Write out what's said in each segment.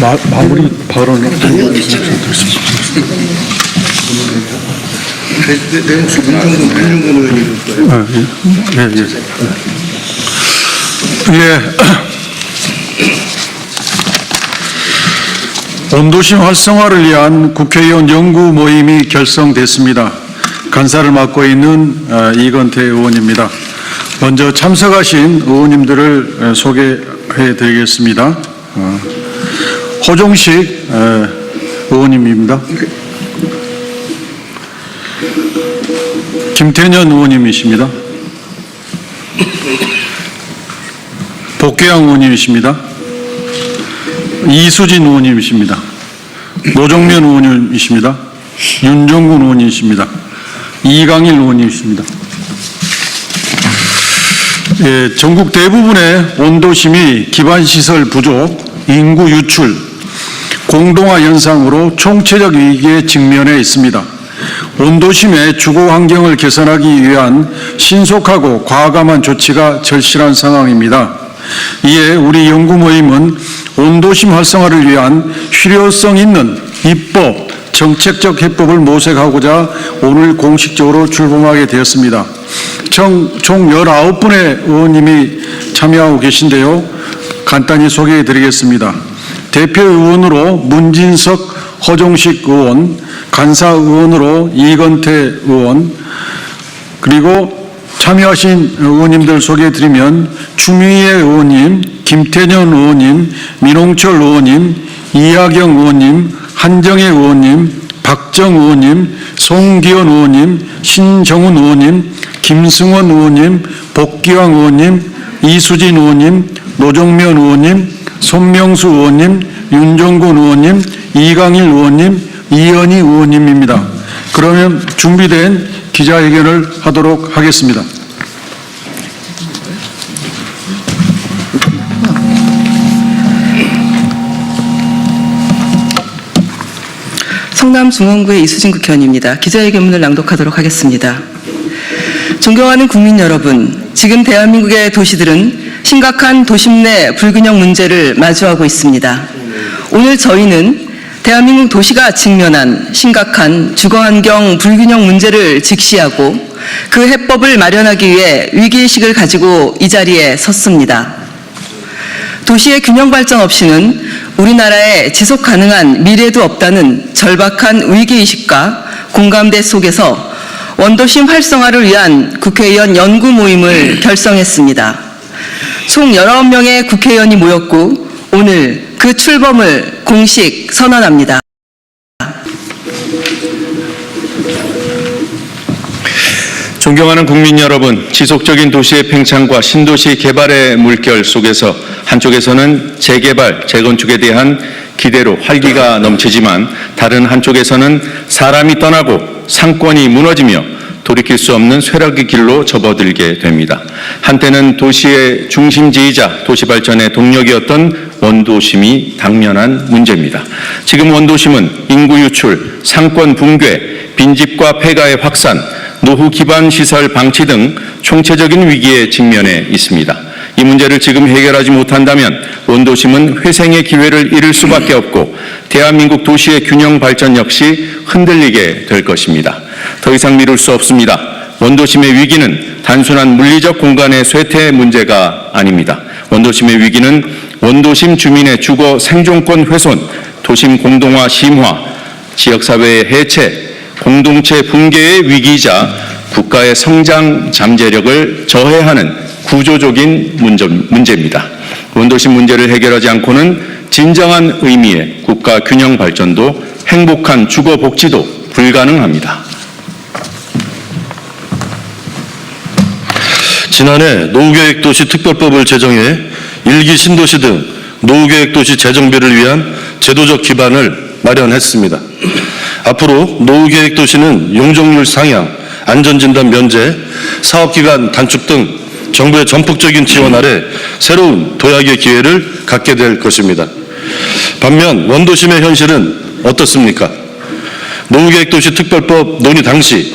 마, 마무리 발언을 내, 내 혹시 문정근, 문정근 거예요? 아, 예, 예, 예. 예. 온도심 활성화를 위한 국회의원 연구 모임이 결성됐습니다. 간사를 맡고 있는 어, 이건태 의원입니다. 먼저 참석하신 의원님들을 어, 소개해 드리겠습니다. 어, 호종식 어, 의원님입니다. 김태년 의원님이십니다. 복귀양 의원님이십니다. 이수진 의원님이십니다. 노정면 의원님이십니다. 윤종군 의원님이십니다. 이강일 의원님이십니다. 예, 전국 대부분의 온도심이 기반시설 부족, 인구 유출, 공동화 현상으로 총체적 위기에 직면해 있습니다. 온도심의 주거 환경을 개선하기 위한 신속하고 과감한 조치가 절실한 상황입니다. 이에 우리 연구 모임은 온도심 활성화를 위한 필요성 있는 입법, 정책적 해법을 모색하고자 오늘 공식적으로 출범하게 되었습니다. 총, 총 19분의 의원님이 참여하고 계신데요. 간단히 소개해 드리겠습니다. 대표 의원으로 문진석 허종식 의원, 간사 의원으로 이건태 의원, 그리고 참여하신 의원님들 소개해 드리면 추미애 의원님, 김태년 의원님, 민홍철 의원님, 이하경 의원님, 한정혜 의원님, 박정 의원님, 송기현 의원님, 신정훈 의원님, 김승원 의원님, 복기왕 의원님, 이수진 의원님, 노정면 의원님, 손명수 의원님, 윤정근 의원님, 이강일 의원님, 이현희 의원님입니다. 그러면 준비된 기자회견을 하도록 하겠습니다. 성남 중원구의 이수진 국회의원입니다. 기자회견문을 낭독하도록 하겠습니다. 존경하는 국민 여러분, 지금 대한민국의 도시들은 심각한 도심 내 불균형 문제를 마주하고 있습니다. 오늘 저희는 대한민국 도시가 직면한 심각한 주거환경 불균형 문제를 직시하고 그 해법을 마련하기 위해 위기의식을 가지고 이 자리에 섰습니다. 도시의 균형 발전 없이는 우리나라의 지속 가능한 미래도 없다는 절박한 위기의식과 공감대 속에서 원도심 활성화를 위한 국회의원 연구 모임을 결성했습니다. 총 19명의 국회의원이 모였고 오늘 그 출범을 공식 선언합니다. 존경하는 국민 여러분, 지속적인 도시의 팽창과 신도시 개발의 물결 속에서 한쪽에서는 재개발, 재건축에 대한 기대로 활기가 넘치지만 다른 한쪽에서는 사람이 떠나고 상권이 무너지며 돌이킬 수 없는 쇠락의 길로 접어들게 됩니다. 한때는 도시의 중심지이자 도시 발전의 동력이었던 원도심이 당면한 문제입니다. 지금 원도심은 인구 유출, 상권 붕괴, 빈집과 폐가의 확산, 노후 기반 시설 방치 등 총체적인 위기에 직면해 있습니다. 이 문제를 지금 해결하지 못한다면 원도심은 회생의 기회를 잃을 수밖에 없고 대한민국 도시의 균형 발전 역시 흔들리게 될 것입니다. 더 이상 미룰 수 없습니다. 원도심의 위기는 단순한 물리적 공간의 쇠퇴 문제가 아닙니다. 원도심의 위기는 원도심 주민의 주거 생존권 훼손, 도심 공동화 심화, 지역사회의 해체, 공동체 붕괴의 위기이자 국가의 성장 잠재력을 저해하는 구조적인 문제, 문제 입니다. 원도심 문제를 해결하지 않고는 진정한 의미의 국가 균형 발전도 행복한 주거 복지도 불가능합니다. 지난해 노후계획도시 특별법을 제정해 일기 신도시 등 노후계획도시 재정비를 위한 제도적 기반을 마련했습니다. 앞으로 노후계획 도시는 용적률 상향, 안전진단 면제, 사업기간 단축 등 정부의 전폭적인 지원 아래 새로운 도약의 기회를 갖게 될 것입니다. 반면 원도심의 현실은 어떻습니까? 노후계획도시 특별법 논의 당시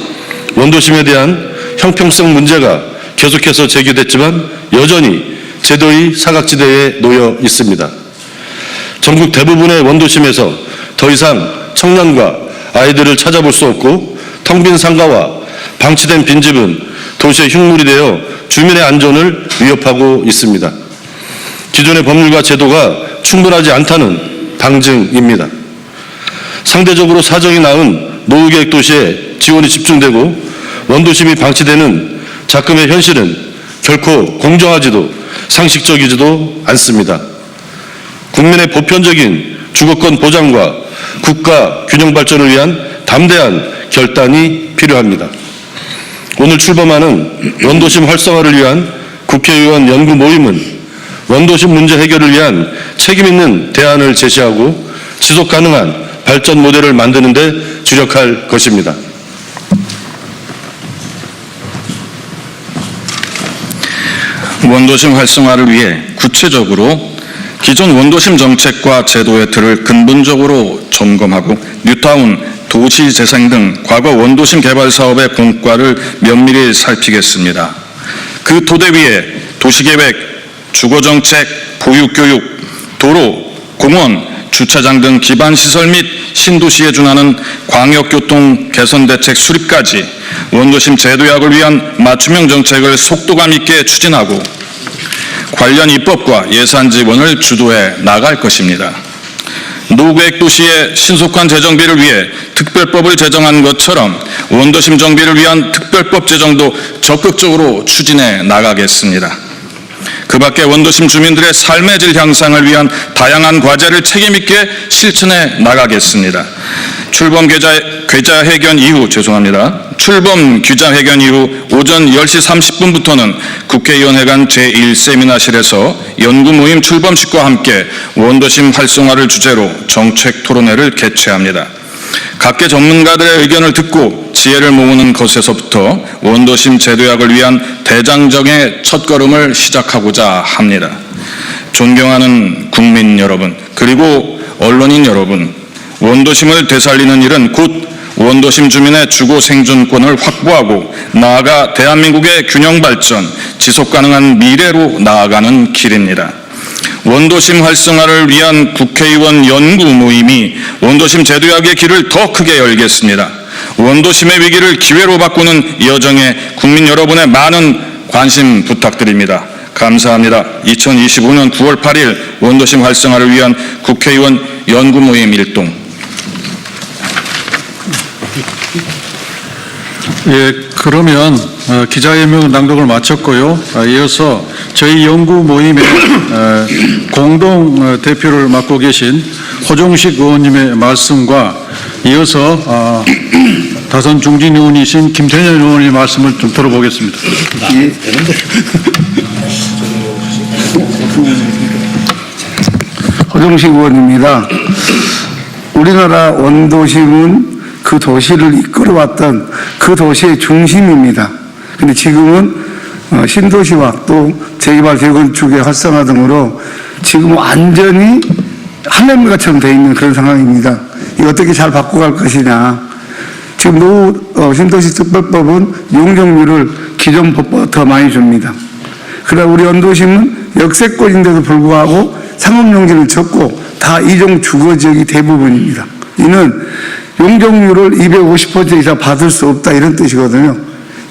원도심에 대한 형평성 문제가 계속해서 제기됐지만 여전히 제도의 사각지대에 놓여 있습니다. 전국 대부분의 원도심에서 더 이상 청년과 아이들을 찾아볼 수 없고 텅 빈 상가와 방치된 빈집은 도시의 흉물이 되어 주민의 안전을 위협하고 있습니다. 기존의 법률과 제도가 충분하지 않다는 방증입니다. 상대적으로 사정이 나은 노후계획 도시에 지원이 집중되고 원도심이 방치되는 작금의 현실은 결코 공정하지도 상식적이지도 않습니다. 국민의 보편적인 주거권 보장과 국가 균형 발전을 위한 담대한 결단이 필요합니다. 오늘 출범하는 원도심 활성화를 위한 국회의원 연구 모임은 원도심 문제 해결을 위한 책임 있는 대안을 제시하고 지속 가능한 발전 모델을 만드는 데 주력할 것입니다. 원도심 활성화를 위해 구체적으로 기존 원도심 정책과 제도의 틀을 근본적으로 점검하고 뉴타운, 도시재생 등 과거 원도심 개발 사업의 공과를 면밀히 살피겠습니다. 그 토대 위에 도시계획, 주거정책, 보육교육, 도로, 공원, 주차장 등 기반시설 및 신도시에 준하는 광역교통 개선 대책 수립까지 원도심 제도약을 위한 맞춤형 정책을 속도감 있게 추진하고 관련 입법과 예산 지원을 주도해 나갈 것입니다. 노구획 도시의 신속한 재정비를 위해 특별법을 제정한 것처럼 원도심 정비를 위한 특별법 제정도 적극적으로 추진해 나가겠습니다. 그 밖에 원도심 주민들의 삶의 질 향상을 위한 다양한 과제를 책임있게 실천해 나가겠습니다. 출범 계좌, 계좌 회견 이후, 죄송합니다. 출범 규자 회견 이후 오전 10시 30분부터는 국회의원회관 제1세미나실에서 연구 모임 출범식과 함께 원도심 활성화를 주제로 정책 토론회를 개최합니다. 각계 전문가들의 의견을 듣고 지혜를 모으는 것에서부터 원도심 제도약을 위한 대장정의 첫걸음을 시작하고자 합니다. 존경하는 국민 여러분, 그리고 언론인 여러분, 원도심을 되살리는 일은 곧 원도심 주민의 주거 생존권을 확보하고 나아가 대한민국의 균형 발전, 지속 가능한 미래로 나아가는 길입니다. 원도심 활성화를 위한 국회의원 연구 모임이 원도심 제도약의 길을 더 크게 열겠습니다. 원도심의 위기를 기회로 바꾸는 여정에 국민 여러분의 많은 관심 부탁드립니다. 감사합니다. 2025년 9월 8일 원도심 활성화를 위한 국회의원 연구 모임 일동 예, 그러면 어, 기자회견 낭독을 마쳤고요. 아, 이어서 저희 연구 모임의 어, 공동 어, 대표를 맡고 계신 호종식 의원님의 말씀과 이어서 어, 다선 중진 의원이신 김태년 의원의 말씀을 좀 들어보겠습니다. 허정식 의원입니다. 우리나라 원도심은 그 도시를 이끌어왔던 그 도시의 중심입니다. 근데 지금은 어, 신도시와 또 재개발 재건축의 활성화 등으로 지금 완전히 할렘가처럼 돼 있는 그런 상황입니다. 이거 어떻게 잘 바꿔갈 것이냐. 지금 노후 어, 신도시 특별법은 용적률을 기존 법보다 더 많이 줍니다. 그러나 우리 원도심은 역세권인데도 불구하고 상업용지는 적고 다 이종 주거지역이 대부분입니다. 이는 용적률을 250% 이상 받을 수 없다 이런 뜻이거든요.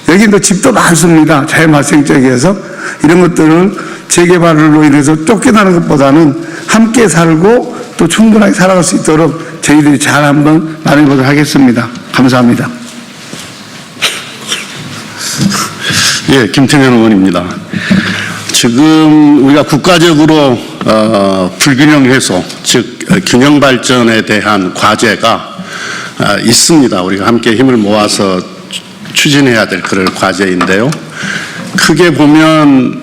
여기도 집도 많습니다. 자연발생 지역에서 이런 것들을 재개발로 인해서 쫓겨나는 것보다는 함께 살고 또 충분하게 살아갈 수 있도록 저희들이 잘 한번 마련해보도록 하겠습니다. 감사합니다. 예, 김태년 의원입니다. 지금 우리가 국가적으로 어, 불균형 해소, 즉 어, 균형 발전에 대한 과제가 아, 있습니다. 우리가 함께 힘을 모아서 추진해야 될 그럴 과제인데요. 크게 보면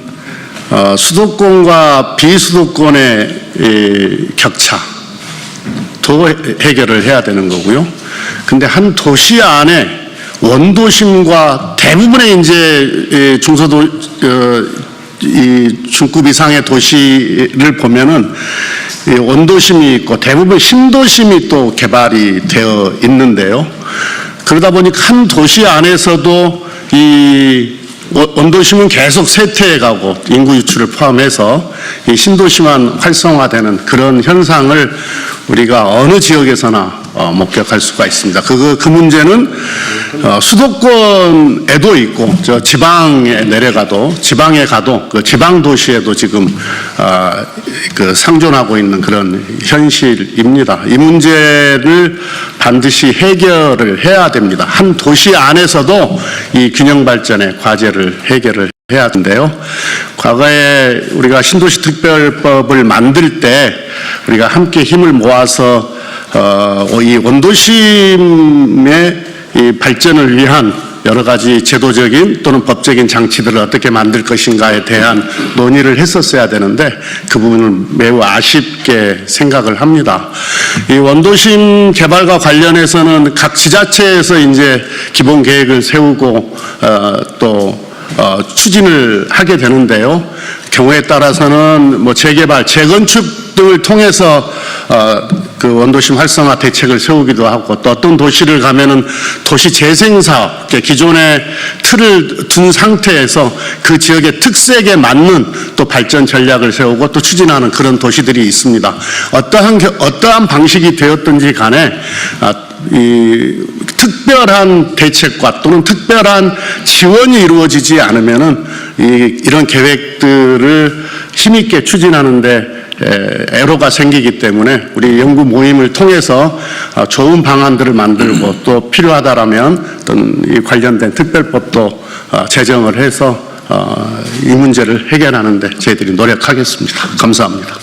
어, 수도권과 비수도권의 이, 격차 도 해결을 해야 되는 거고요. 근데 한 도시 안에 원도심과 대부분의 이제 이 중소도 어, 이 중급 이상의 도시를 보면은 이 원도심이 있고 대부분 신도심이 또 개발이 되어 있는데요. 그러다 보니까 한 도시 안에서도 이 원- 원도심은 계속 쇠퇴해가고 인구 유출을 포함해서 이 신도시만 활성화되는 그런 현상을 우리가 어느 지역에서나 어, 목격할 수가 있습니다. 그, 그 문제는 어, 수도권에도 있고 저 지방에 내려가도 지방에 가도 그 지방 도시에도 지금 어, 그 상존하고 있는 그런 현실입니다. 이 문제를 반드시 해결을 해야 됩니다. 한 도시 안에서도 이 균형 발전의 과제를 해결을 해야 하는데요. 과거에 우리가 신도시 특별법을 만들 때 우리가 함께 힘을 모아서 어, 이 원도심의 이 발전을 위한 여러 가지 제도적인 또는 법적인 장치들을 어떻게 만들 것인가에 대한 논의를 했었어야 되는데 그 부분을 매우 아쉽게 생각을 합니다. 이 원도심 개발과 관련해서는 각 지자체에서 이제 기본 계획을 세우고 어, 또 어, 추진을 하게 되는데요. 경우에 따라서는 뭐 재개발, 재건축 등을 통해서 어, 그 원도심 활성화 대책을 세우기도 하고 또 어떤 도시를 가면은 도시 재생 사업, 기존의 틀을 둔 상태에서 그 지역의 특색에 맞는 또 발전 전략을 세우고 또 추진하는 그런 도시들이 있습니다. 어떠한 겨- 어떠한 방식이 되었든지 간에 아, 이 특별한 대책과 또는 특별한 지원이 이루어지지 않으면은 이, 이런 계획들을 힘있게 추진하는데 에, 애로가 생기기 때문에 우리 연구 모임을 통해서 아, 좋은 방안들을 만들고 또 필요하다라면 어떤 이 관련된 특별법도 아, 제정을 해서 어, 이 문제를 해결하는데 저희들이 노력하겠습니다. 감사합니다.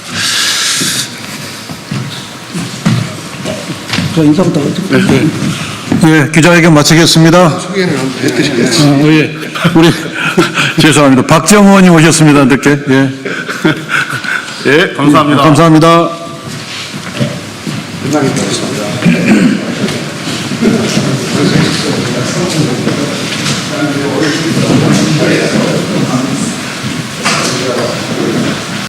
예, 기자회견 마치겠습니다. 어, 예. 우리 죄송합니다. 박정 의원님 오셨습니다. 늦게. 예. 예, 감사합니다. 예, 감사합니다. 끝나겠습니다.